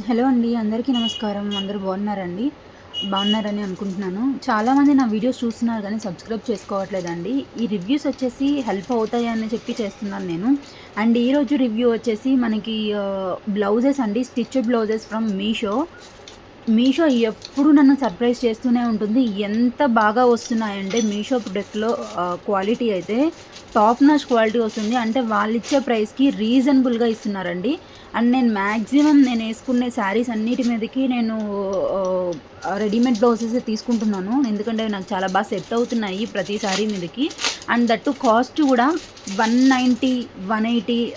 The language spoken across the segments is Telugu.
హలో అండి అందరికీ నమస్కారం. అందరూ బాగున్నారండి? బాగున్నారని అనుకుంటున్నాను. చాలామంది నా వీడియోస్ చూస్తున్నారు కానీ సబ్స్క్రైబ్ చేసుకోవట్లేదండి. ఈ రివ్యూస్ వచ్చేసి హెల్ప్ అవుతాయి అని చెప్పి చేస్తున్నాను నేను. అండ్ ఈరోజు రివ్యూ వచ్చేసి మనకి బ్లౌజెస్ అండి. Stitched blouses from Meesho. Meesho ఎప్పుడు నన్ను సర్ప్రైజ్ చేస్తూనే ఉంటుంది. ఎంత బాగా వస్తున్నాయంటే మీషో ప్రొడక్ట్లో క్వాలిటీ అయితే టాప్ నాచ్ క్వాలిటీ వస్తుంది. అంటే వాళ్ళు ఇచ్చే ప్రైస్కి రీజనబుల్గా ఇస్తున్నారండి. అండ్ నేను మ్యాక్సిమం నేను వేసుకునే శారీస్ అన్నిటి మీదకి నేను రెడీమేడ్ బ్లౌజెస్ తీసుకుంటున్నాను. ఎందుకంటే నాకు చాలా బాగా సెట్ అవుతున్నాయి ప్రతి శారీ మీదకి. అండ్ దట్టు కాస్ట్ కూడా వన్ నైంటీ వన్ ఎయిటీ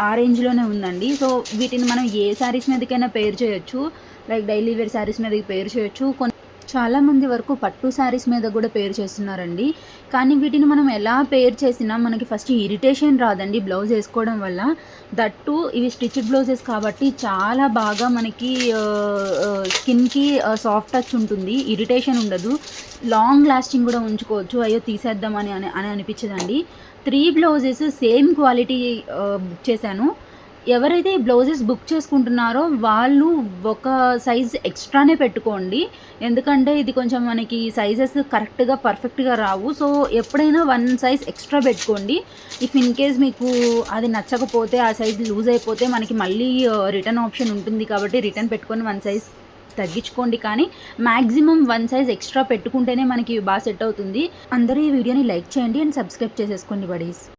ఆ రేంజ్లోనే ఉందండి. సో వీటిని మనం ఏ శారీస్ మీదకైనా పేర్ చేయొచ్చు. లైక్ డైలీ వేర్ శారీస్ మీదకి పేరు చేయొచ్చు. కొన్ని చాలామంది వరకు పట్టు శారీస్ మీద కూడా పేరు చేస్తున్నారండి. కానీ వీటిని మనం ఎలా పేరు చేసినా మనకి ఫస్ట్ ఇరిటేషన్ రాదండి బ్లౌజ్ వేసుకోవడం వల్ల. దట్టు ఇవి స్టిచ్డ్ బ్లౌజెస్ కాబట్టి చాలా బాగా మనకి స్కిన్కి సాఫ్ట్ టచ్ ఉంటుంది. ఇరిటేషన్ ఉండదు. లాంగ్ లాస్టింగ్ కూడా ఉంచుకోవచ్చు. అయ్యో తీసేద్దామని అని అని అనిపించదండి. Three blouses same quality book చేశాను. ఎవరైతే ఈ బ్లౌజెస్ బుక్ చేసుకుంటున్నారో వాళ్ళు ఒక సైజ్ ఎక్స్ట్రానే పెట్టుకోండి. ఎందుకంటే ఇది కొంచెం మనకి సైజెస్ కరెక్ట్గా పర్ఫెక్ట్గా రావు. సో ఎప్పుడైనా వన్ సైజ్ ఎక్స్ట్రా పెట్టుకోండి. ఇఫ్ ఇన్ కేస్ మీకు అది నచ్చకపోతే ఆ సైజ్ లూజ్ అయిపోతే మనకి మళ్ళీ రిటర్న్ ఆప్షన్ ఉంటుంది కాబట్టి రిటర్న్ పెట్టుకొని వన్ సైజ్ తగ్గించుకోండి. కానీ మ్యాక్సిమం వన్ సైజ్ ఎక్స్ట్రా పెట్టుకుంటేనే మనకి బాగా సెట్ అవుతుంది. అందరూ ఈ వీడియోని లైక్ చేయండి అండ్ సబ్స్క్రైబ్ చేసేసుకోండి బడీస్.